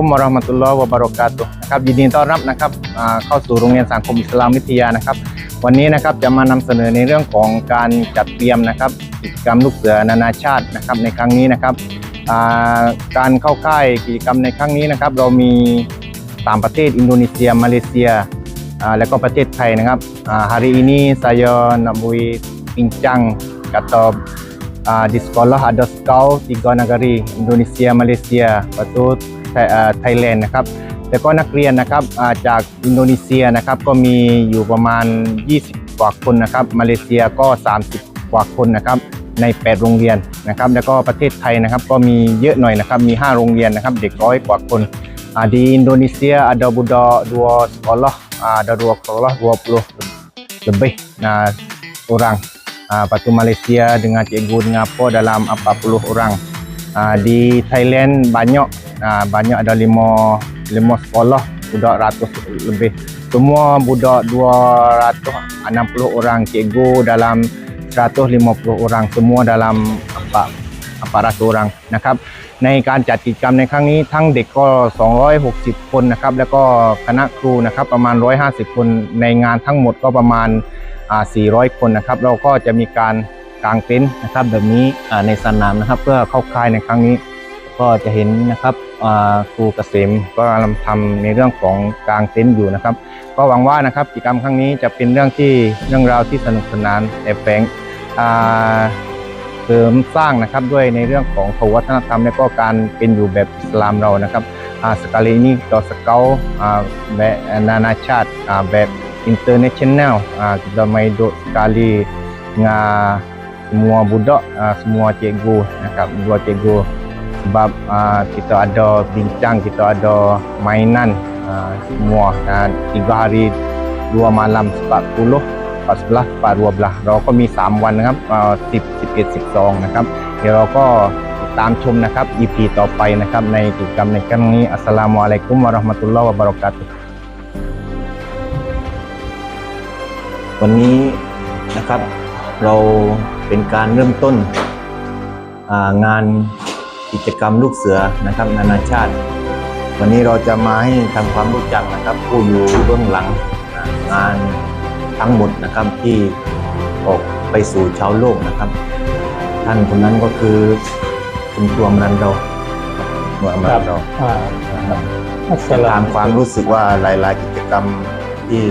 กุมวะราะห์มะตุลลอฮ์วะบะเราะกาตุฮ์นะครับยินดีต้อนรับนะครับเข้าสู่โรงเรียนสังคมอิสลามวิทยานะครับ วันนี้นะครับจะมานำเสนอในเรื่องของการจัดเตรียมนะครับกิจกรรมลูกเสือนานาชาตินะครับในครั้งนี้นะครับการเข้าค่ายกิจกรรมในครั้งนี้นะครับ เรามีตามประเทศอินโดนีเซีย มาเลเซียและก็ประเทศไทยนะครับอ่า hari ini saya nak beri bincang kata uh, di sekolah ada scout tiga negara Indonesia Malaysia lepas tu Thai- อ่า Thailand นะครับแล้วก็นักเรียนนะครับจากอินโดนีเซียนะครับก็มีอยู่ประมาณ 20 กว่าคนนะครับ มาเลเซียก็ 30 กว่าคนนะครับใน 8 โรงเรียนนะครับ แล้วก็ประเทศไทยนะครับก็มีเยอะหน่อยนะครับมี 5 โรงเรียนนะครับ เด็กร้อยกว่าคนอ่า di Indonesia ada budak dua sekolah ah, ada dua sekolah 20 lebih nah, orang Ah, lepas tu Malaysia dengan cikgu dengan apa dalam 40 orang Ah, di Thailand banyak ah, banyak ada lima lima sekolah budak ratus lebih semua budak 260 orang cikgu dalam 150 orang semua dalam 4 400 orang นะครับในการจัดกิจกรรมในครั้งนี้ทั้งเด็กก็ 260 คนนะครับแล้วก็คณะครูนะครับประมาณ 150 คนในงานทั้งหมดก็ประมาณ 400 คนนะครับเราก็จะมีการกางเต็นท์นะครับแบบนี้ในสนามนะครับเพื่อเข้าค่ายในครั้งนี้ ก็จะเห็นนะครับครูเกษมก็กำลังทำในเรื่องของกลางเต็นท์อยู่นะครับ ก็หวังว่านะครับกิจกรรมครั้งนี้จะเป็นเรื่องที่เรื่องราวที่สนุกสนานแต่แฝงเสริมสร้างนะครับด้วยในเรื่องของวัฒนธรรมและก็การเป็นอยู่แบบอิสลามเรานะครับอ่า sekali ini kita sekau ah, แบบนานาชาติแบบ international ah, kita mai duduk sekali dengan semua budak ah, semua cikgu นะครับ dua cikgu sebab uh, kita ada bincang, kita ada mainan uh, semua dan tiga hari dua malam 40 11 12เราก็มี 3 วันนะครับสิบสิบเอ่อ10 11 12นะครับ เดี๋ยวเราก็ตามชมนะครับ EP ต่อไปนะครับ ในกิจกรรมในครั้งนี้ อัสสลามุอะลัยกุมวะราะห์มะตุลลอฮ์วะบะเราะกาตุวันนี้นะครับเราเป็นการเริ่มต้นงาน กิจกรรมลูกเสือนะครับ นานาชาติ วันนี้เราจะมาให้ทำความรู้จักนะครับ ผู้อยู่เบื้องหลังงานทั้งหมดนะครับที่ออกไปสู่ชาวโลกนะครับ ท่านคนนั้นก็คือคุณตัวมรันเราหน่วยมรันเราอ่านะครับอัสสจะลาตามมุความรู้สึกว่าหลาย ๆ กิจกรรมที่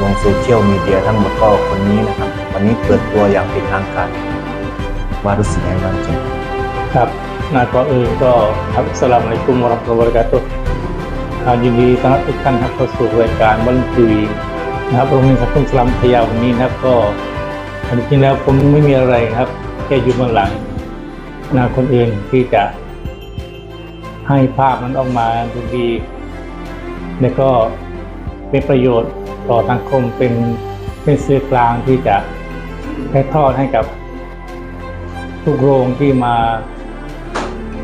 ลงโซเชียลมีเดียทั้งหมดก็คนนี้นะครับ วันนี้เปิดตัวอย่างเป็นทางการว่ารู้สึกยังไงบ้างจริงครับ นาก่อนอื่นก็ครับสลามุอะลัยกุมวะราะห์มะตุลลอฮ์วะบราะกาตุฮ์ยินดีต้อนรับทุกท่านครับเข้าสู่รายการบอลทีวีนะครับโรงเรียนสังคมอิสลามพยาวันนี้นะครับก็จริงๆแล้วผมไม่มีอะไรครับแค่อยู่เบื้องหลังนาคนอื่นที่จะให้ภาพมันออกมาดูดีแล้วก็เป็นประโยชน์ต่อสังคมเป็นเป็นสื่อกลางที่จะให้ทอดให้กับทุกโรงที่มา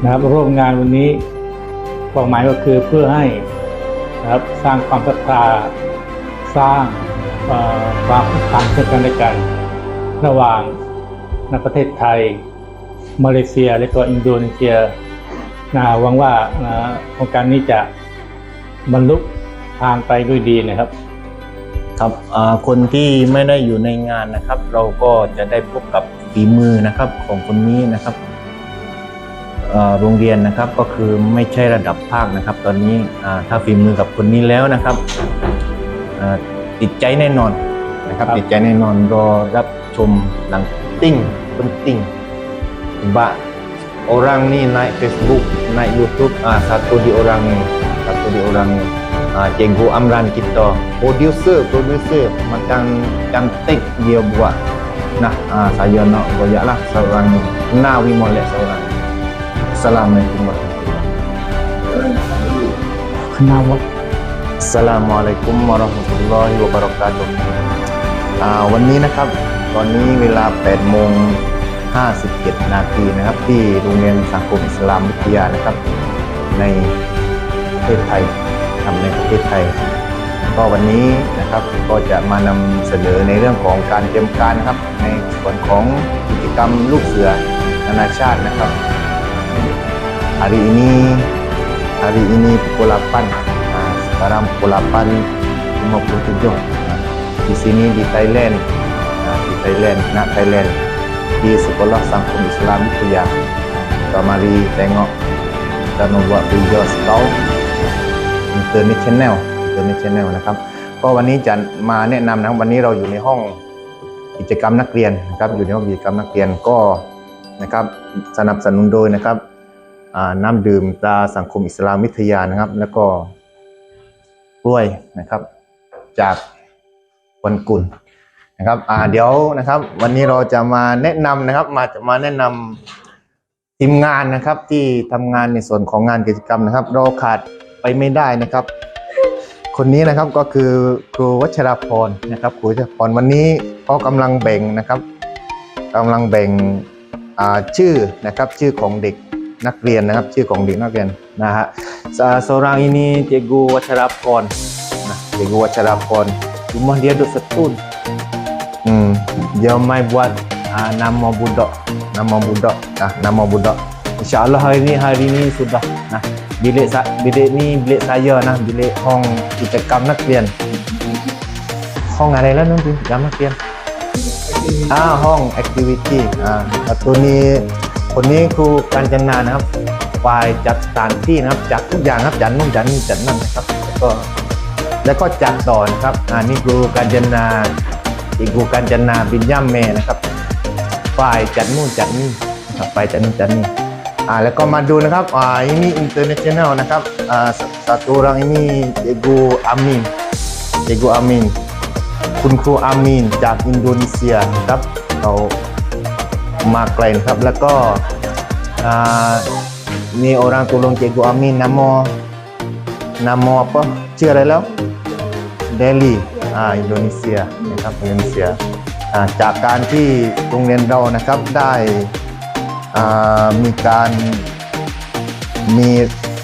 นะครับร่วมงานวันนี้เป้าหมายก็คือเพื่อให้นะครับสร้างความศรัทธาสร้างความผูกพันซึ่งกันและกัน ระหว่างในประเทศไทย มาเลเซียและก็อินโดนีเซียนะหวังว่าโครงการนี้จะบรรลุทางไปด้วยดีนะครับครับคนที่ไม่ได้อยู่ในงานนะครับ เราก็จะได้พบกับฝีมือนะครับของคนนี้นะครับ โรงเรียนนะครับก็คือไม่ใช่ระดับภาคนะครับ ตอนนี้อ่าถ้าฝีมือกับคนนี้แล้วนะครับอ่าติดใจแน่นอนนะครับครับ ติดใจแน่นอนรอรับชมหลังติ้ง penting Mbak orang ni naik Facebook naik YouTube ah satu di orang ni satu di orang ni Ah, Cikgu Amran kita producer producer macam cantik dia buat nah ah, saya nak goyak lah seorang ni kenal we molek seorang Assalamualaikum warahmatullahi คณะวัด Assalamualaikum warahmatullahi wabarakatuh อ่าวันนี้นะครับ ตอนนี้เวลา8โมง57 นาทีนะครับ ที่โรงเรียนสังคมอิสลามวิทยานะครับ ในประเทศไทยทำในประเทศไทย ก็วันนี้นะครับก็จะมานำเสนอในเรื่องของการเตรียมการนะครับ ในส่วนของกิจกรรมลูกเสือนานาชาตินะครับ hari ini hari ini pukul 8 ah, sekarang pukul 8.57 Ah, di sini di Thailand ah, di Thailand nak Thailand di sekolah sangkum Islam itu ya kita mari tengok kita nak buat video scout international international นะครับก็วันนี้จะมาแนะนำนะครับวันนี้เราอยู่ในห้องกิจกรรมนักเรียนนะครับอยู่ในห้องกิจกรรมนักเรียนก็นะครับสนับสนุนโดยนะครับ น้ำดื่มตาสังคมอิสลามวิทยานะครับ แล้วก็กล้วยนะครับ จากวันกุลนะครับอ่าเดี๋ยวนะครับ วันนี้เราจะมาแนะนำนะครับ มาจะมาแนะนำทีมงานนะครับ ที่ทำงานในส่วนของงานกิจกรรมนะครับ เราขาดไปไม่ได้นะครับ คนนี้นะครับก็คือครูวัชราพรนะครับครูวัชราพรวันนี้ก็กำลังแบ่งนะครับกำลังแบ่งอ่าชื่อนะครับชื่อของเด็ก นักเรียนนะครับ ชื่อของเด็กนักเรียนนะฮะ Sa- seorang ini cikgu Wacharapon nah cikgu Wacharapon rumah dia duduk setun hmm dia mai buat ah, nama budak nama budak nah nama budak insyaallah hari ni hari ni sudah nah bilik sa- bilik ni bilik saya nah bilik ห้องกิจกรรมนักเรียนห้องอะไรแล้วน้องพี่จำนักเรียนอ่าห้อง activity อ่าแล้วตัวนี้ คนนี้ครูกัญจนานะครับฝ่ายจัดสถานที่นะครับ จัดทุกอย่างครับจัดนู่นจัดนี่จัดนั่นนะครับ แล้วก็แล้วก็จัดต่อนะครับอ่านี่ครูกัญจนาอีกครูกัญจนาบินย่ำเมนะครับฝ่ายจัดนู่นจัดนี่นะครับฝ่ายจัดนู่นจัดนี่อ่าแล้วก็มาดูนะครับอ่า ini international นแนลนะครับอ่า satu orang ini cikgu Amin cikgu Amin คุณครูอามีนจากอินโดนีเซียนะครับเรา มาไกลนะครับ แล้วก็มี orang tolong cikgu Amin nama nama apa ชื่ออะไรแล้วเดลีอ่าอินโดนีเซียนะครับอินโดนีเซียจากการที่โรงเรียนเรานะครับได้มีการมี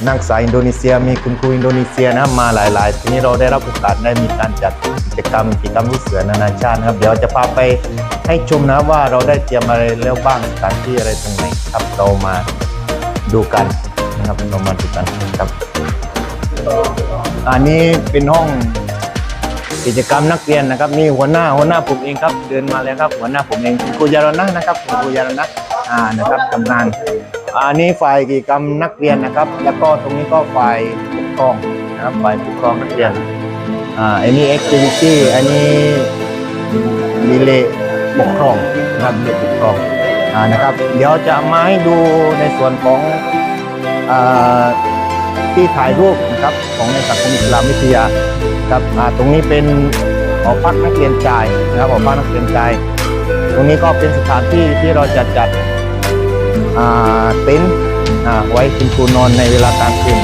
นักศึกษาอินโดนีเซีย มีคุณครูอินโดนีเซียนะมาหลาย ๆ ทีนี้เราได้รับโอกาสได้มีการจัด จกรรมกิจกรรมลูกเสือนานาชาตินะครับ เดี๋ยวจะพาไปให้ชมนะว่าเราได้เตรียมอะไรแล้วบ้างสถานที่อะไรตรงไหนครับเรามาดูกันนะครับเรามาดูกันครับ อันนี้เป็นห้องกิจกรรมนักเรียนนะครับนี่หัวหน้าหัวหน้าผมเองครับ เดินมาแล้วครับ หัวหน้าผมเองครูยารณะนะครับครูยารณะอ่านะครับทำงานอันนี้ฝ่ายกิจกรรมนักเรียนนะครับ แล้วก็ตรงนี้ก็ฝ่ายปกครองนะครับฝ่ายปกครองนักเรียน อ่าอันนี้ activity อันนี้มีเลปกครองนะครับเลปกครองอ่านะครับ เดี๋ยวจะมาให้ดูในส่วนของอ่าที่ถ่ายรูปนะครับของในสังคมอิสลามวิทยาครับอ่าตรงนี้เป็นหอพักนักเรียนชายนะครับหอพักนักเรียนชายตรงนี้ก็เป็นสถานที่ที่เราจะจัดอ่าเต็นท์อ่าไว้คุณครูนอนในเวลากลางคืน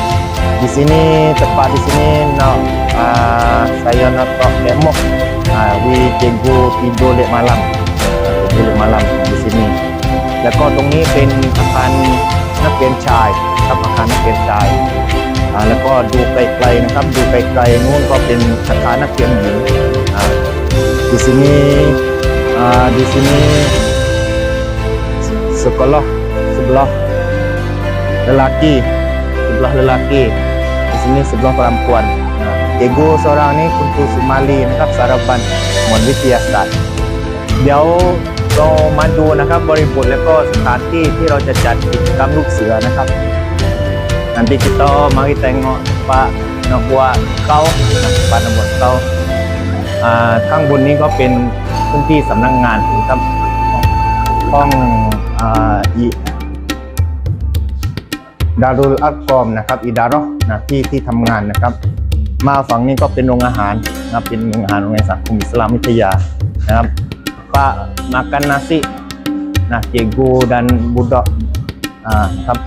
di sini tempat di sini nak ah, saya nak tok demo ah, we cikgu tidur lek malam tidur lek malam di sini แล้วก็ตรงนี้เป็นอาคารนักเรียนชายครับอาคารนักเรียนชายอ่าแล้วก็ดูไกลๆนะครับ ดูไกลๆนู้นก็เป็นอาคารนักเรียนหญิงอ่าdi sini ah, di sini sekolah sebelah lelaki sebelah lelaki di sini sebelah perempuan Nah, cikgu seorang ni kuntu Sumali นะครับสารบัญมนวิทยาศาสตร์ เดี๋ยวเรามาดูนะครับบริบทและก็สถานที่ที่เราจะจัดกิจกรรมลูกเสือนะครับ nanti kita mari tengok Pak nak buat kau Pak nak buat kau อ่าข้างบนนี้ก็เป็นพื้นที่สำนักงานนะครับห้องอีดารุลอัลกอมนะครับอีดารอนะที่ที่ทำงานนะครับ มาฝั่งนี้ก็เป็นโรงอาหารนะครับเป็นโรงอาหารโรงเรียนสังคมอิสลามวิทยานะครับ Pak makan nasi nah cikgu dan budak อ่าครับ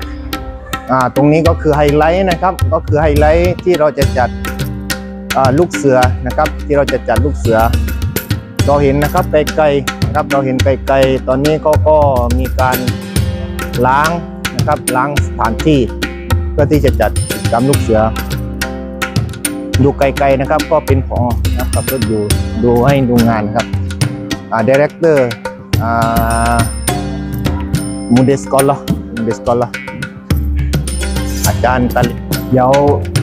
อ่าตรงนี้ก็คือไฮไลท์นะครับ ก็คือไฮไลท์ที่เราจะจัดอ่าลูกเสือนะครับ ที่เราจะจัดลูกเสือ เราเห็นนะครับไกลๆนะครับเราเห็นไกลๆตอนนี้เขาก็มีการล้างนะครับล้างสถานที่เพื่อที่จะจัดกิจกรรมลูกเสือ ดูไกลๆนะครับ ก็เป็นพอนะครับก็ดูดูให้ดูงานครับอ่าดีเรคเตอร์อ่ามูเดสกอลล์มูเดสกอลล์อาจารย์ตาลิเดี๋ยว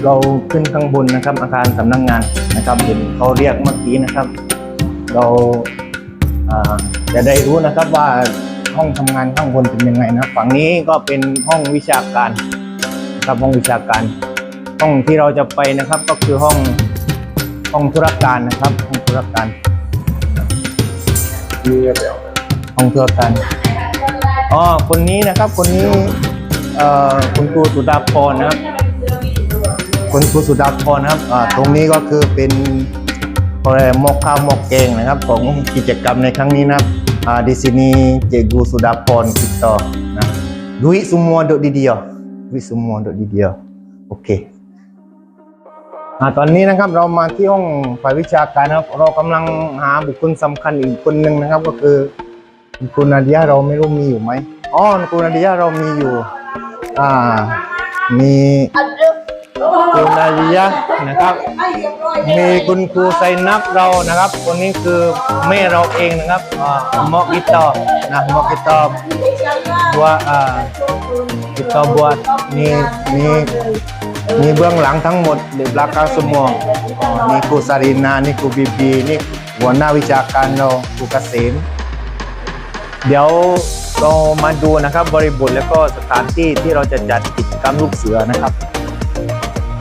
เราขึ้นข้างบนนะครับ อาคารสำนักงงานนะครับเห็นเขาเรียกเมื่อกี้นะครับ เราอ่าจะได้รู้นะครับว่าห้องทำงานข้างบนเป็นยังไงนะ ฝั่งนี้ก็เป็นห้องวิชาการนะครับห้องวิชาการ ห้องที่เราจะไปนะครับก็คือห้องห้องธุรการนะครับห้องธุรการห้องธุรการอ๋อคนนี้นะครับคนนี้เอ่อคุณครูสุดาพรนะครับคุณครูสุดาพรนะครับอ่าตรงนี้ก็คือเป็นอะไรหมกข้าวหมกแกงนะครับ ของกิจกรรมในครั้งนี้นะครับอ่า di sini Cikgu sudah pon kita nah duit semua duduk di dia duit semua duduk di dia okey อ่า ตอนนี้นะครับเรามาที่ห้องฝ่ายวิชาการนะครับ เรากำลังหาบุคคลสำคัญอีกคนหนึ่งนะครับ ก็คือคุณนาเดียเราไม่รู้มีอยู่ไหมอ๋อคุณนาเดียเรามีอยู่ อ่า มีคุณนาเดียนะครับ มีคุณครูไซนับเรานะครับ คนนี้คือแม่เราเองนะครับอ่ามอกิตอนะมอกิตอบัวอ่าอิตอบัวนี่นี่ นี่เบื้องหลังทั้งหมด di belakang semua อ๋อนี่ครูสารินานี่ครูบีบีนี่หัวหน้าวิชาการเราครูเกษมเดี๋ยวเรามาดูนะครับบริบทแล้วก็สถานที่ที่เราจะจัดกิจกรรมลูกเสือนะครับ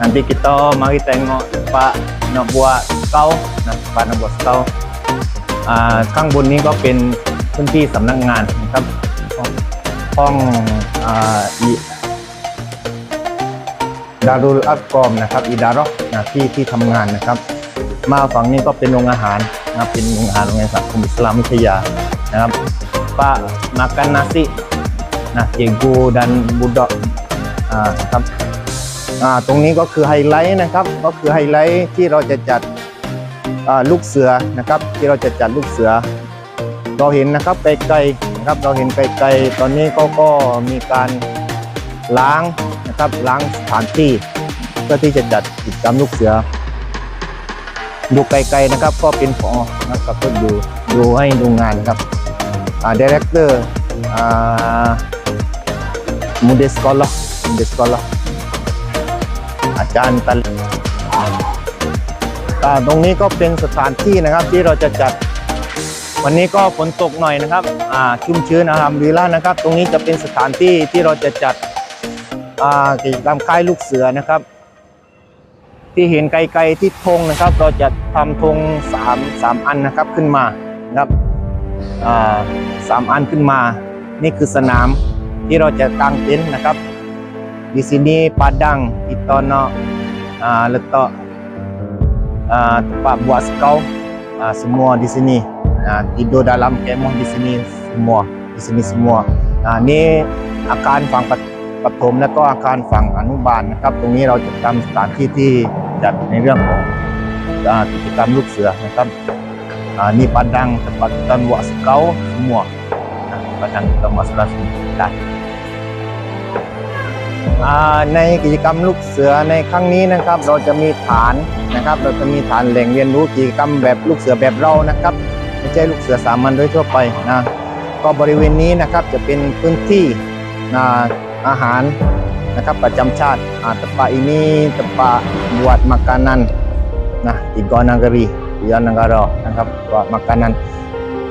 Nanti kita mari tengok tempat nak buat skau, nah, tempat nak buat skau. อ่าข้างบนนี้ก็เป็นพื้นที่สำนักงานนะครับห้องห้องอ่าอี ดารุลอักกอมนะครับอีดารอกนะที่ที่ทำงานนะครับ มาฝั่งนี้ก็เป็นโรงอาหารนะเป็นโรงอาหารโรงเรียนสังคมอิสลามวิทยานะครับปะ makan nasi nah cikgu dan budak อ่าครับอ่าตรงนี้ก็คือไฮไลท์นะครับ ก็คือไฮไลท์ที่เราจะจัดลูกเสือนะครับ ที่เราจะจัดลูกเสือ เราเห็นนะครับไกลๆนะครับเราเห็นไกลๆตอนนี้เขาก็มีการล้าง ครับล้างสถานที่ เพื่อที่จะจัดกิจกรรมลูกเสือดูไกลๆนะครับ ก็เป็นพอนะครับก็ดูดูให้ดูงานนะครับอ่าดีเรคเตอร์อ่ามูเดสกอลมูเดสกอลอาจารย์ตันอ่าตรงนี้ก็เป็นสถานที่นะครับที่เราจะจัด วันนี้ก็ฝนตกหน่อยนะครับอาชุ่มชื้นนะครับดีล่านะครับ ตรงนี้จะเป็นสถานที่ที่เราจะจัด กิจกรรมค่ายลูกเสือนะครับ ที่เห็นไกลๆที่ธงนะครับ เราจะทำธงสามสามอันนะครับขึ้นมานะครับสามอันขึ้นมา นี่คือสนามที่เราจะตั้งเต็นท์นะครับ Di sini padang kita nak uh, letak uh, tempat buat skau uh, semua di sini. Uh, tidur dalam kemah di sini semua. Di sini semua. Uh, ni อาคารฝั่ง ปฐมและก็อาคารฝั่งอนุบาลนะครับ ตรงนี้เราจะทำสถานที่ที่จัดในเรื่องของกิจกรรมลูกเสือนะครับนี่ padang tempat kita buat skau semua. Nah, padang kita buat skau semua. อ่าในกิจกรรมลูกเสือในครั้งนี้นะครับ เราจะมีฐานนะครับ เราจะมีฐานแหล่งเรียนรู้กิจกรรมแบบลูกเสือแบบเรานะครับไม่ใช่ลูกเสือสามัญโดยทั่วไปนะก็บริเวณนี้นะครับจะเป็นพื้นที่นะ อาหารนะครับประจำชาติอ่า tempat ini tempat buat makanan nah tiga negeri tiga negara นะครับ buat makanan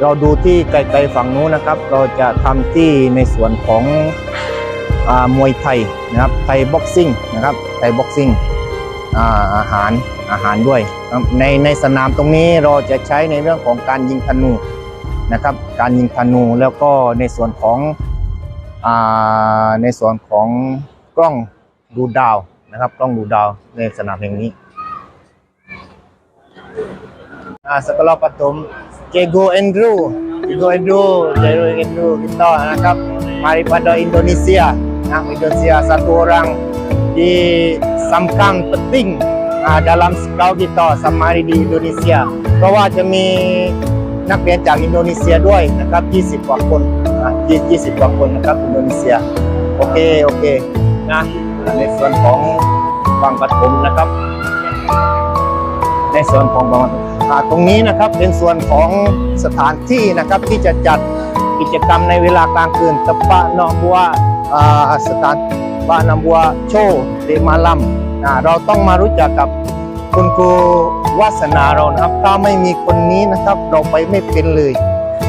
เราดูที่ไกลๆฝั่งนู้นนะครับ เราจะทำที่ในส่วนของอ่ามวยไทยนะครับไทยบ็อกซิ่งนะครับไทยบ็อกซิ่งอาอาหารอาหารด้วยในในสนามตรงนี้เราจะใช้ในเรื่องของการยิงธนูนะครับการยิงธนูแล้วก็ในส่วนของ ในส่วนของกล้องดูดาวนะครับกล้องดูดาวในสนามแห่งนี้อ่าสกลปฐมเจโกแอนดรูเจโกแอนดรูเจโกแอนดรู kita นะครับ daripada Indonesia nah, Indonesia satu orang di samkang penting ah, dalam scout kita Samari di Indonesia เพราะว่าจะมีนักเรียนจากอินโดนีเซียด้วยนะครับ 20 กว่าคน นะ20 20กว่าคนนะครับอินโดนีเซีย โอเค โอเคนะในส่วนของฝั่งปฐมนะครับ ในส่วนของบางตรงนี้นะครับเป็นส่วนของสถานที่นะครับที่จะจัดกิจกรรมในเวลากลางคืนตะปะนอบัวอ่าสถานปะนอบัวโชว์เดมาลัมอ่าเราต้องมารู้จักกับคุณครูวาสนาเรานะครับ ถ้าไม่มีคนนี้นะครับ เราไปไม่เป็นเลย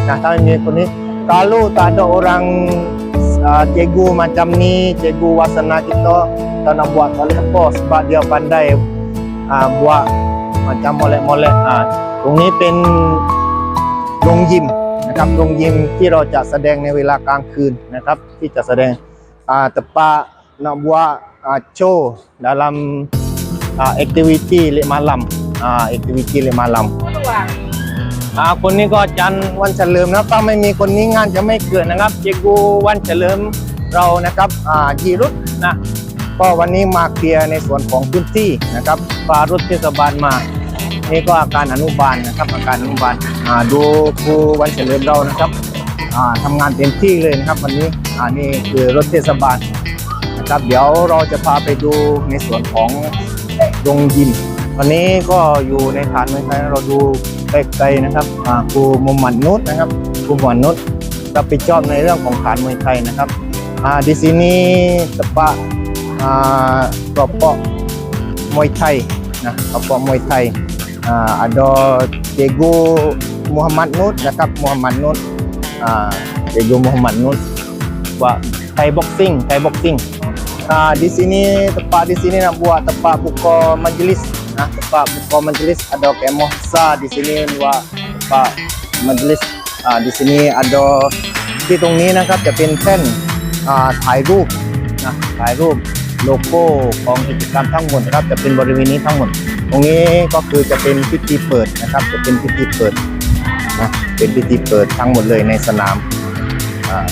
นะถ้าไม่มีคนนี้ kalau tak ada orang uh, cikgu macam ni cikgu wasana kita tak nak buat tak boleh apa sebab dia pandai uh, buat macam molek-molek uh, ตรงนี้เป็นโรงยิมนะครับโรงยิมที่เราจะแสดงในเวลากลางคืนนะครับ ที่จะแสดงอ่า tepat nak buat uh, show dalam uh, aktiviti lek malam uh, aktiviti lek malam อ่า คนนี้ก็จันวันเฉลิมนะครับถ้าไม่มีคนนี้งานจะไม่เกิดนะครับ เจกูวันเฉลิมเรานะครับอ่ายีรุตนะก็วันนี้มาเคลียร์ในส่วนของพื้นที่นะครับพารถเทศบาลมานี่ก็อาการอนุบาลนะครับ อาการอนุบาลอ่าดูครูวันเฉลิมเรานะครับอ่าทำงานเต็มที่เลยนะครับ วันนี้อ่านี่คือรถเทศบาลนะครับเดี๋ยวเราจะพาไปดูในส่วนของโรงยิมวันนี้ก็อยู่ในฐานเมืองไทยเราดู ไตกไกนะครับครูมุมหมันนุชนะครับครูมุมหมันนุชรับผิดชอบในเรื่องของขาดมวยไทยนะครับดิซินี้สปะกระเปาะมวยไทยนะกระเปาะมวยไทยออดอเจโกมูฮัมหมัดนุชนะครับมูฮัมหมัดนุชเจโกมูฮัมหมัดนุชว่าไทยบ็อกซิ่งไทยบ็อกซิ่งดิ sini tepat di sini nak buat tempat buka majlis Nah, tempat buka majlis ada kemah besar di sini buat tempat majlis. Ah di sini ada ที่ตรงนี้นะครับจะเป็นแท่นอ่าถ่ายรูปนะถ่ายรูปโลโก้ของกิจกรรมทั้งหมดนะครับ จะเป็นบริเวณนี้ทั้งหมด ตรงนี้ก็คือจะเป็นพิธีเปิดนะครับ จะเป็นพิธีเปิดนะเป็นพิธีเปิดทั้งหมดเลยในสนามอ่า